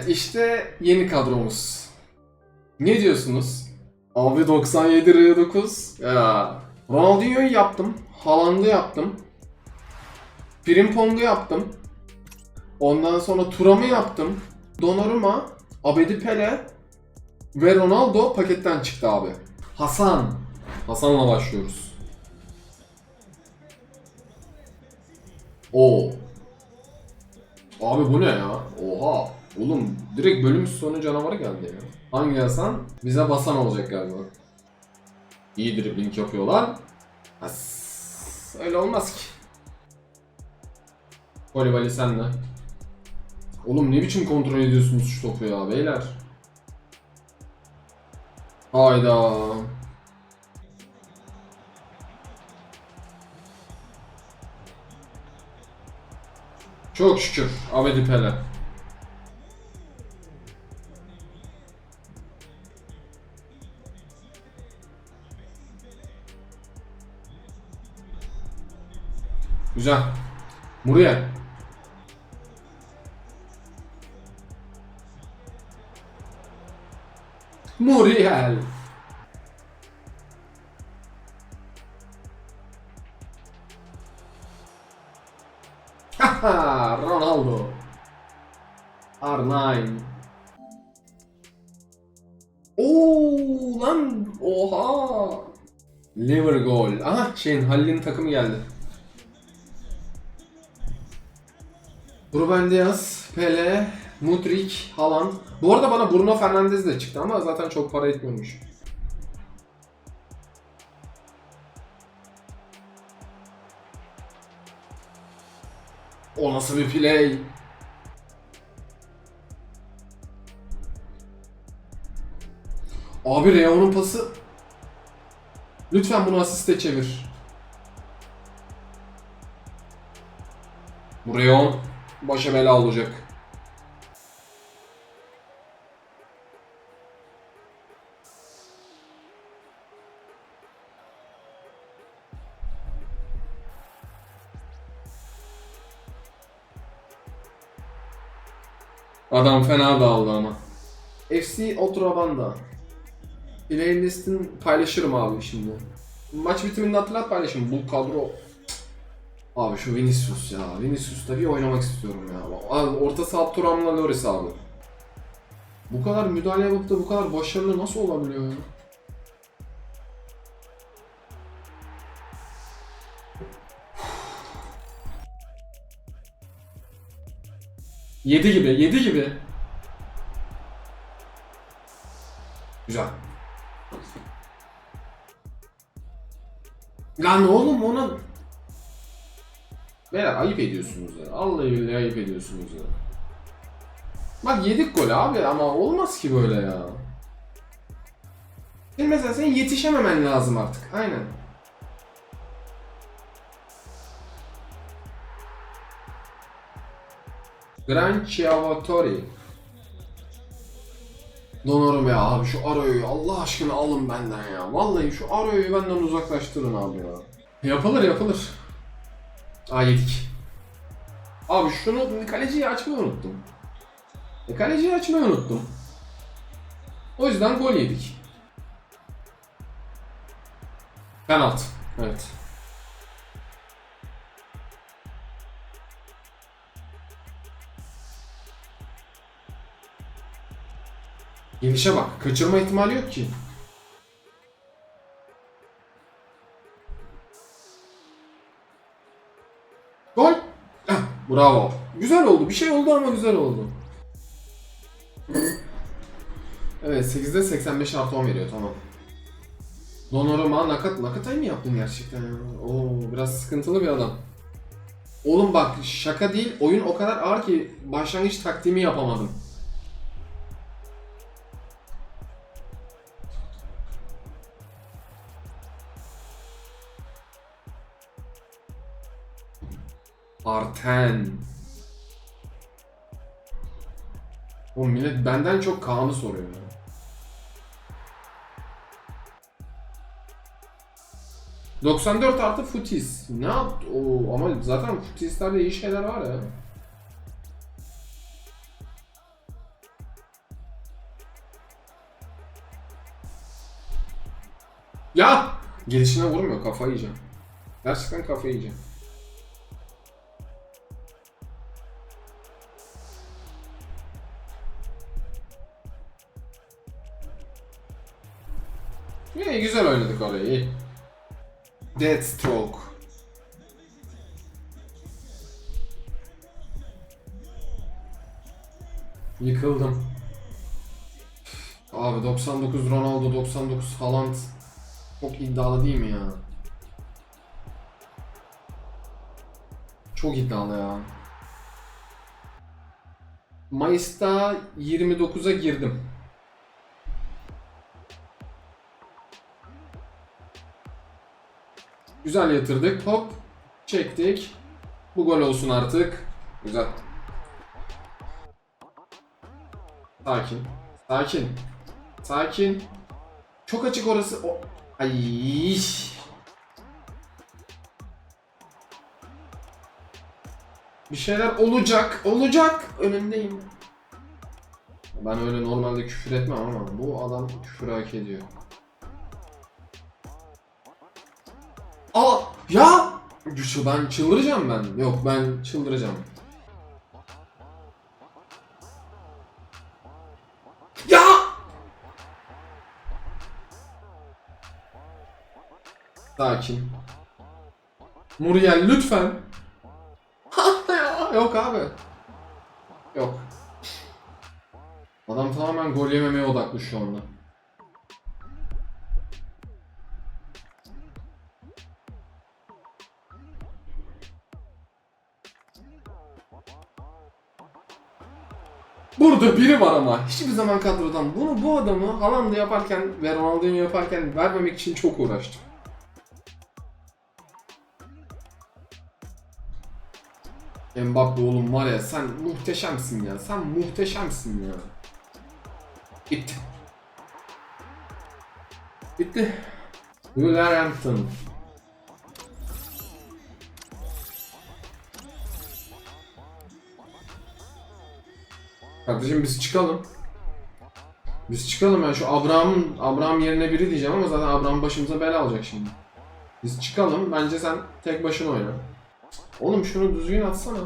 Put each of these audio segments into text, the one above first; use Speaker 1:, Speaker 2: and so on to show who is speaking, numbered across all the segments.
Speaker 1: Evet işte yeni kadromuz. Ne diyorsunuz? Abi 97 R9. Ya. Ronaldinho'yu yaptım. Haaland'ı yaptım. Frimpong'u yaptım. Ondan sonra Thuram'ı yaptım. Donnarumma, Abedi Pele ve Ronaldo paketten çıktı abi. Hasan. Hasan'la başlıyoruz. Oo. Abi bu ne ya? Oha. Oğlum direkt bölüm sonu canavarı geldi ya. Hangi Hasan? Bize basan olacak galiba. İyi dribbling yapıyorlar. As, öyle olmaz ki. Kolibali sen de. Oğlum ne biçim kontrol ediyorsunuz şu topu ya beyler? Hayda. Çok şükür. Abedi Pele. Güzel. Muriel. Muriel. Ronaldo. R9. Oo lan oha. Liverpool. Aha şeyin Halil'in takımı geldi. Ruben Diaz, Pele, Mudrik, Haaland. Bu arada bana Bruno Fernandes de çıktı ama zaten çok para etmiyormuş. O nasıl bir play? Abi Reon'un pası. Lütfen bunu asiste çevir. Bu Reon başa bela olacak. Adam fena dağıldı ama. FC Otrabanda. Playlist'in paylaşırım abi şimdi. Maç bitiminde hatırlat paylaşırım. Bu kadro Abi şu Vinicius ya. Vinicius'ta bir oynamak istiyorum ya. Abi orta saha Thuram'la Loris abi. Bu kadar müdahale yapıp da bu kadar başarılı nasıl olabiliyor ya? Yedi gibi, yedi gibi. Güzel. Lan oğlum ona Beyler ayıp ediyorsunuz ya. Vallahi billahi ayıp ediyorsunuz ya. Bak yedik gol abi ama olmaz ki böyle ya. Şimdi mesela senin yetişememen lazım artık. Aynen. Gran Chiavatori. Donurum ya abi şu Aro'yu Allah aşkına alın benden ya. Vallahi şu Aro'yu benden uzaklaştırın abi ya. Yapılır yapılır. Aa yedik. Abi şunu kaleciyi açmayı unuttum. E, kaleciyi açmayı unuttum. O yüzden gol yedik. Penaltı. Evet. Gelişe bak. Kaçırma ihtimali yok ki. Bravo. Güzel oldu. Bir şey oldu ama güzel oldu. Evet 8'de 85 artı 10 veriyor tamam. Donnarumma nakat nakatay mı yaptın gerçekten ya? Oo biraz sıkıntılı bir adam. Oğlum bak şaka değil oyun o kadar ağır ki başlangıç taktiğimi yapamadım. Arten. O millet benden çok Kaan'ı soruyor. Ya. ...94 artı futis. Ne yaptı? Oo, ama zaten futislerle iyi şeyler var ya. Ya! Gelişine vurmuyor. Kafayı yiyeceğim. Gerçekten kafayı yiyeceğim. Güzel oynadık orayı. Deathstroke. Yıkıldım. Abi 99 Ronaldo, 99 Haaland. Çok iddialı değil mi ya? Çok iddialı ya. Mayıs'ta 29'a girdim. Güzel yatırdık. Hop. Çektik. Bu gol olsun artık. Güzel. Sakin. Sakin. Sakin. Çok açık orası. O... Ay. Bir şeyler olacak. Olacak. Önündeyim. Ben öyle normalde küfür etmem ama bu adam küfür hak ediyor. Ben çıldıracağım ben. Yok ben çıldıracağım. Ya! Sakin. Muriel lütfen. Yok abi. Yok. Adam tamamen gol yememeye odaklı şu anda. Burada biri var ama hiçbir zaman kadrodan bunu bu adamı Haaland'ı yaparken ve Ronaldo'yu yaparken vermemek için çok uğraştım. Mbappe oğlum var ya sen muhteşemsin ya. Sen muhteşemsin ya. Bitti. Bitti. Wolverhampton. Kardeşim biz çıkalım. Biz çıkalım yani şu Abraham'ın Abraham yerine biri diyeceğim ama zaten Abraham başımıza bela alacak şimdi. Biz çıkalım. Bence sen tek başına oyna. Oğlum şunu düzgün atsana.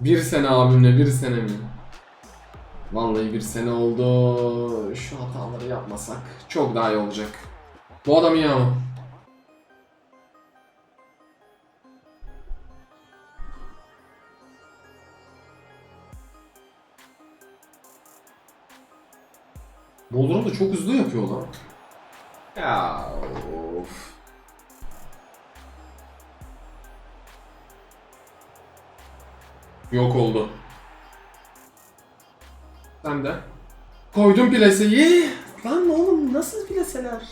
Speaker 1: Bir sene abimle bir sene mi? Vallahi bir sene oldu. Şu hataları yapmasak çok daha iyi olacak. Bu adam iyi ama. Bodrum da çok hızlı yapıyor lan. Ya of. Yok oldu. Sen de. Koydum plaseyi. Lan oğlum nasıl plaseler?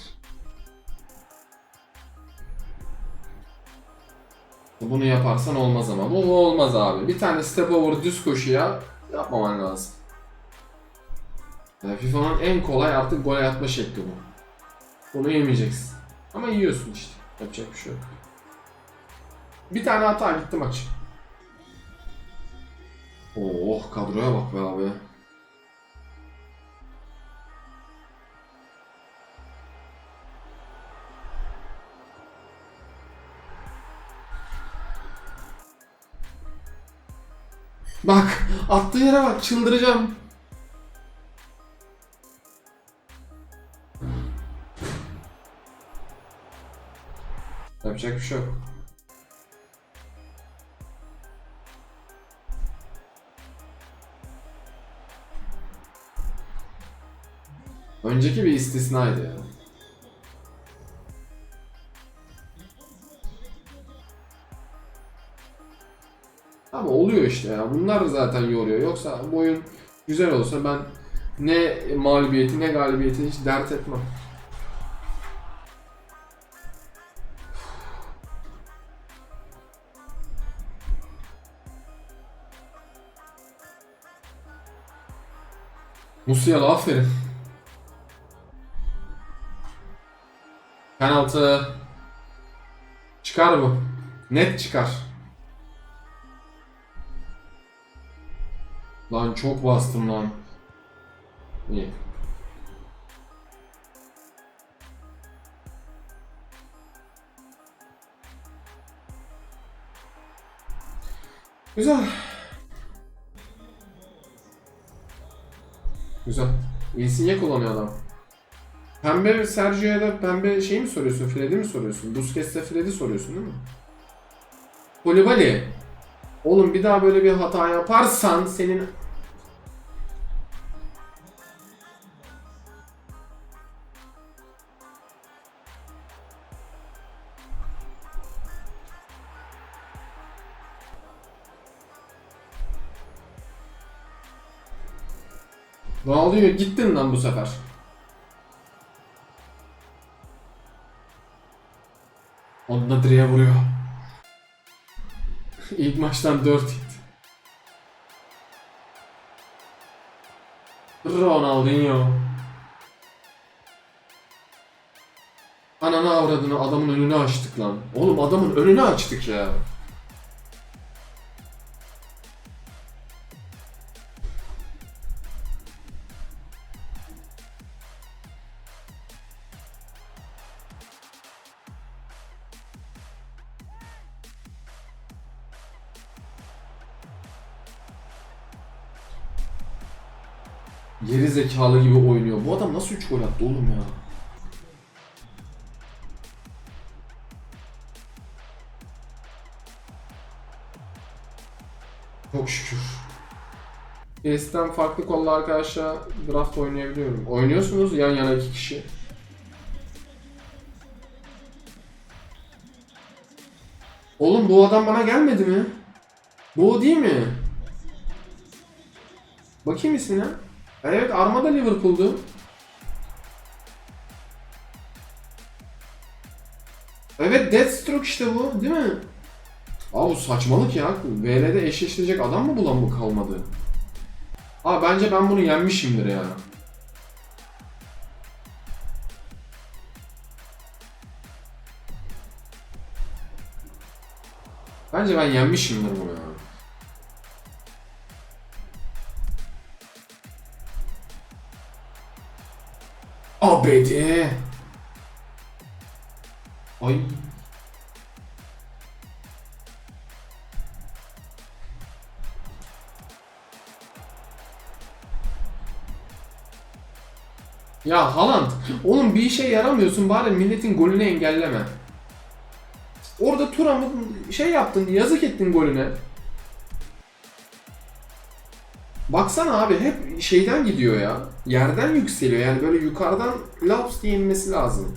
Speaker 1: Bunu yaparsan olmaz ama. Bu olmaz abi. Bir tane step over düz koşuya yapmaman lazım. Yani FIFA'nın en kolay artık gol atma şekli bu. Bunu yemeyeceksin. Ama yiyorsun işte. Yapacak bir şey yok. Bir tane hata gitti maç. Oh kadroya bak be abi. Bak attığı yere bak çıldıracağım. Yapacak bir şey yok. Önceki bir istisnaydı ya. Ama oluyor işte ya. Bunlar zaten yoruyor. Yoksa bu oyun güzel olsa ben ne mağlubiyeti ne galibiyeti hiç dert etmem. Musiala aferin. Penaltı. Çıkar bu. Net çıkar. Lan çok bastım lan. İyi. Güzel. Güzel. Insigne kullanıyor adam. Pembe Sergio'ya da pembe şey mi soruyorsun? Fred'i mi soruyorsun? Busquets'e Fred'i soruyorsun değil mi? Kolibali. Oğlum bir daha böyle bir hata yaparsan senin... oluyor? Gittin lan bu sefer. Onunla direğe vuruyor. İlk maçtan 4 hit. Ronaldinho. Ananı avradını adamın önünü açtık lan. Oğlum adamın önünü açtık ya. Zekalı gibi oynuyor. Bu adam nasıl 3 gol attı oğlum ya? Çok şükür. Eskiden farklı kolla arkadaşlar draft oynayabiliyorum. Oynuyorsunuz yan yana iki kişi. Oğlum bu adam bana gelmedi mi? Bu değil mi? Bakayım ismine. Evet Armada Liverpool'du. Evet Deathstroke işte bu değil mi? Abi bu saçmalık ya. VL'de eşleştirecek adam mı bulan bu kalmadı? Abi bence ben bunu yenmişimdir ya. Bence ben yenmişimdir bunu ya. ABD. Ay. Ya Haaland, oğlum bir işe yaramıyorsun bari milletin golünü engelleme. Orada Turam'ı şey yaptın, yazık ettin golüne. Baksana abi hep şeyden gidiyor ya. Yerden yükseliyor yani böyle yukarıdan laps diye inmesi lazım.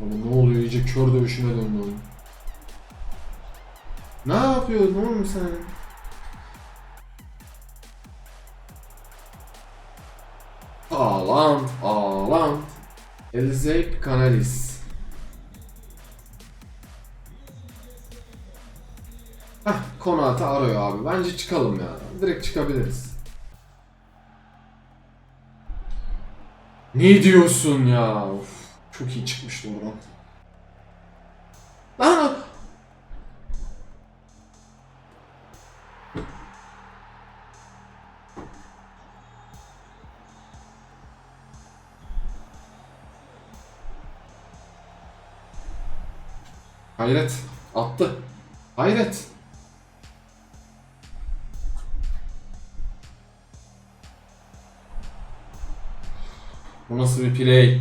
Speaker 1: Oğlum ne oluyor iyice kör dövüşüne döndü oğlum. Ne yapıyorsun oğlum sen? Ağlant, ağlant. Elzeip Canalis. Heh, Konat'ı arıyor abi. Bence çıkalım ya. Direkt çıkabiliriz. Ne diyorsun ya? Of, çok iyi çıkmıştı oradan. Lan! Hayret. Attı. Hayret. Bu nasıl bir play?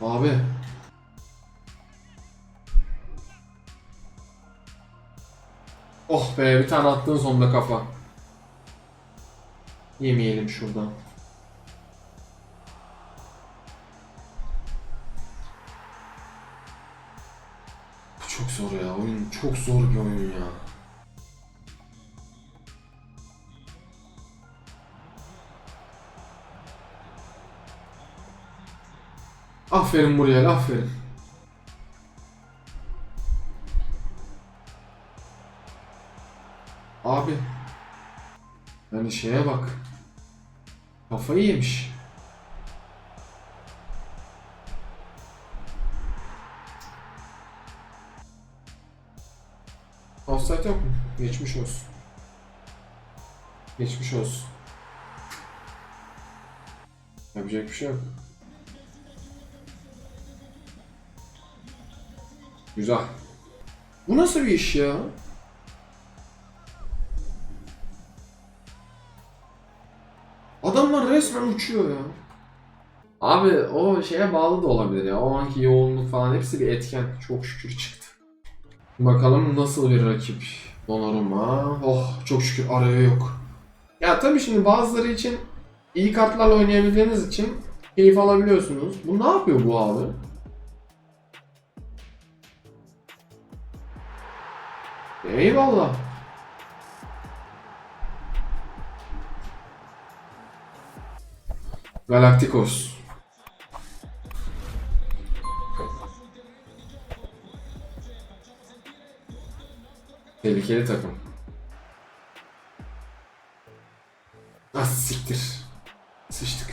Speaker 1: Abi. Oh be bir tane attığın sonunda kafa. Yemeyelim şuradan. Zor bir oyun ya. Aferin buraya, aferin. Abi. Yani şeye bak. Kafayı yemiş. Offside yok mu? Geçmiş olsun. Geçmiş olsun. Yapacak bir şey yok. Güzel. Bu nasıl bir iş ya? Adamlar resmen uçuyor ya. Abi o şeye bağlı da olabilir ya. O anki yoğunluk falan hepsi bir etken. Çok şükür çıktı. Bakalım nasıl bir rakip. Donnarumma. Oh çok şükür araya yok. Ya tabii şimdi bazıları için iyi kartlarla oynayabildiğiniz için keyif alabiliyorsunuz. Bu ne yapıyor bu abi? Eyvallah. Galacticos. Tehlikeli takım. Ah siktir. Sıçtık.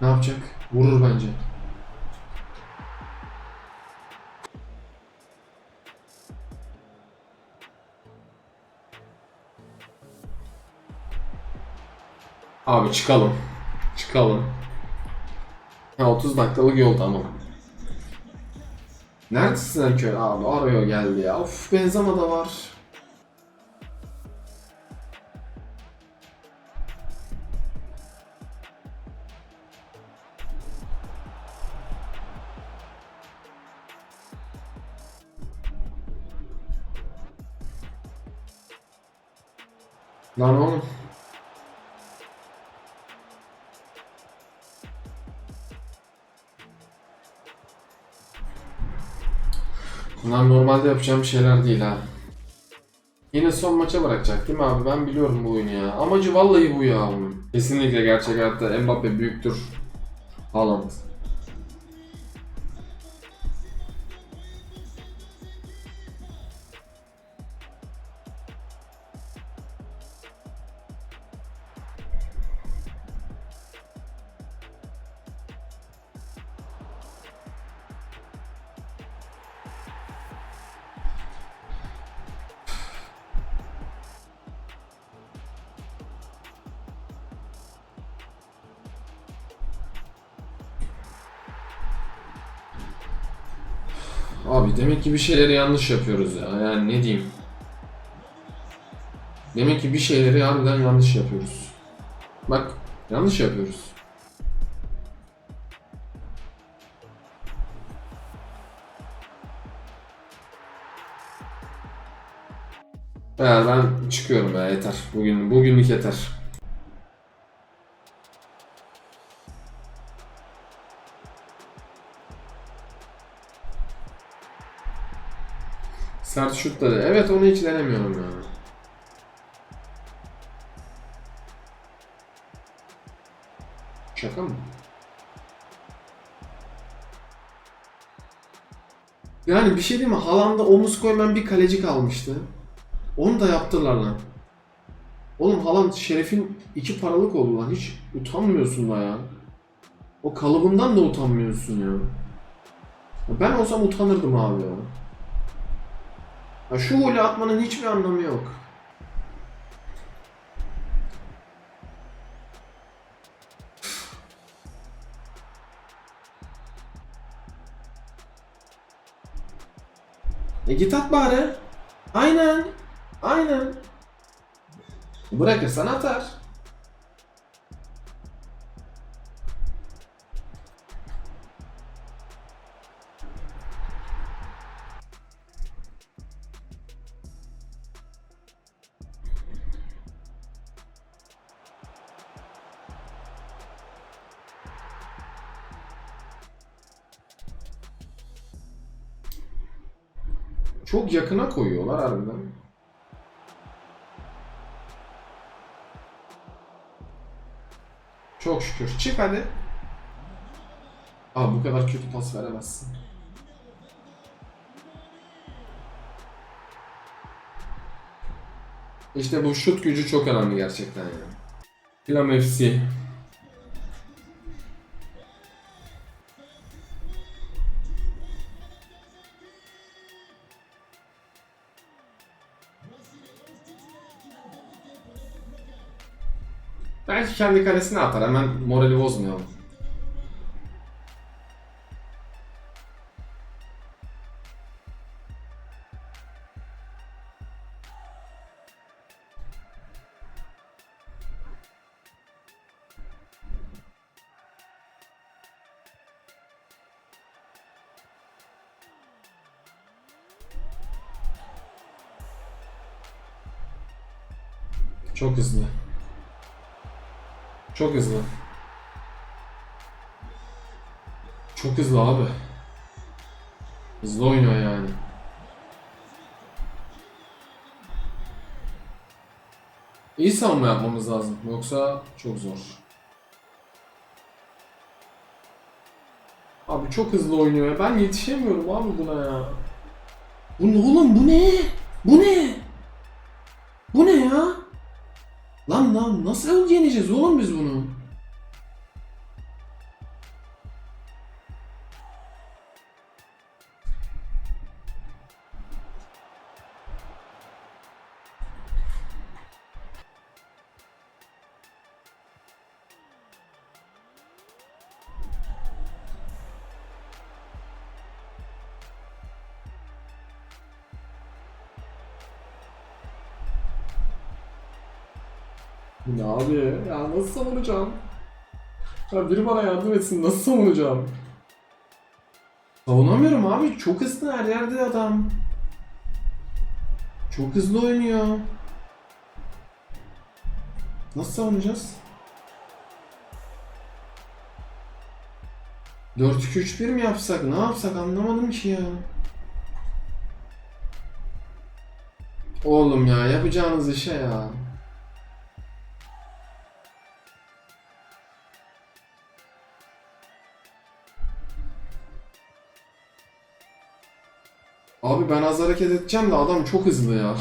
Speaker 1: Ne yapacak? Vurur bence. Abi çıkalım. Çıkalım. Ha 30 dakikalık yol tamam. Neredesin sen köy? Abi arıyor geldi ya. Of Benzema da var. Lan oğlum. Bunlar normalde yapacağım şeyler değil ha. Yine son maça bırakacak değil mi abi? Ben biliyorum bu oyunu ya. Amacı vallahi bu ya. Kesinlikle gerçek hayatta Mbappe büyüktür. Haaland. Abi demek ki bir şeyleri yanlış yapıyoruz ya. Yani ne diyeyim. Demek ki bir şeyleri harbiden yanlış yapıyoruz. Bak yanlış yapıyoruz. Ya ben çıkıyorum ya yeter. Bugün bugünlük yeter. Şutları. Evet onu hiç denemiyorum ya. Şaka mı? Yani bir şey değil mi? Haaland'a omuz koymayan bir kaleci kalmıştı. Onu da yaptılar lan. Oğlum Haaland şerefin iki paralık oldu lan. Hiç utanmıyorsun da ya. O kalıbından da utanmıyorsun ya. Ben olsam utanırdım abi ya. Ya şu golü atmanın hiçbir anlamı yok. E git at bari. Aynen. Aynen. Bırakırsan atar. Çok yakına koyuyorlar harbiden. Çok şükür. Çık hadi. Abi bu kadar kötü pas veremezsin. İşte bu şut gücü çok önemli gerçekten ya. Plan FC. Belki kendi kalesine atar. Hemen morali bozmayalım. Çok hızlı. Çok hızlı. Çok hızlı abi. Hızlı oynuyor yani. İyi savunma yapmamız lazım. Yoksa çok zor. Abi çok hızlı oynuyor. Ben yetişemiyorum abi buna ya. Bu ne oğlum bu ne? Bu ne? Lan nasıl yeneceğiz oğlum biz bunu? Ne abi? Ya nasıl savunacağım? Ya biri bana yardım etsin nasıl savunacağım? Savunamıyorum abi. Çok hızlı her yerde adam. Çok hızlı oynuyor. Nasıl savunacağız? 4-2-3-1 mi yapsak? Ne yapsak anlamadım ki ya. Oğlum ya yapacağınız işe ya. Abi ben az hareket edeceğim de adam çok hızlı ya.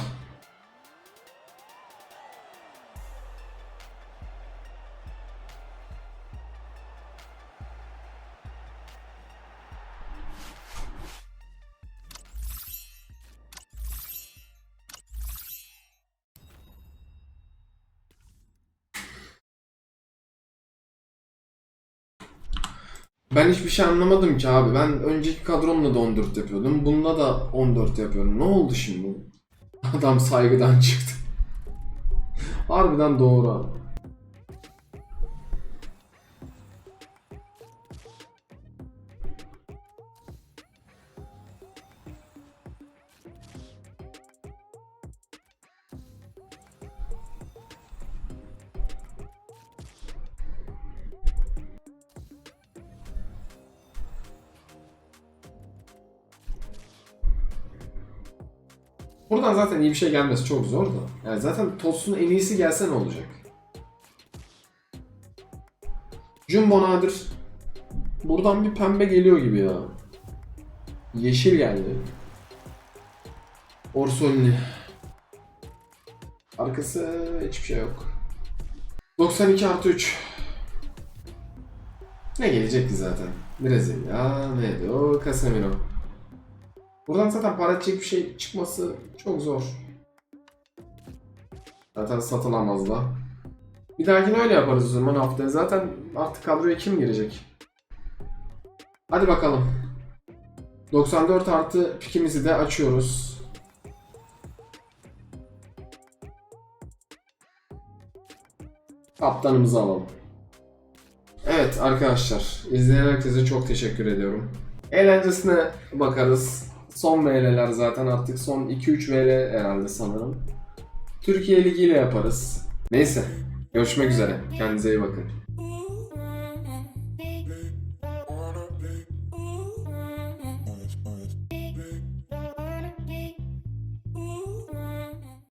Speaker 1: Hiçbir şey anlamadım ki abi. Ben önceki kadromla da 14 yapıyordum. Bununla da 14 yapıyorum. Ne oldu şimdi? Adam saygıdan çıktı. Harbiden doğru abi. Buradan zaten iyi bir şey gelmesi çok zor da. Yani zaten Tosun en iyisi gelse ne olacak? Jumbo Nadir. Buradan bir pembe geliyor gibi ya. Yeşil geldi. Orsolini. Arkası hiçbir şey yok. 92 artı 3. Ne gelecekti zaten? Brezilya, neydi o? Casemiro. Buradan zaten para edecek bir şey çıkması çok zor. Zaten satılamaz da. Bir dahakine öyle yaparız o zaman haftaya. Zaten artık kadroya kim girecek? Hadi bakalım. 94 artı pikimizi de açıyoruz. Kaptanımızı alalım. Evet arkadaşlar, izleyen herkese çok teşekkür ediyorum. Eğlencesine bakarız. Son VL'ler zaten artık son 2-3 VL herhalde sanırım. Türkiye Ligi ile yaparız. Neyse, görüşmek üzere. Kendinize iyi bakın.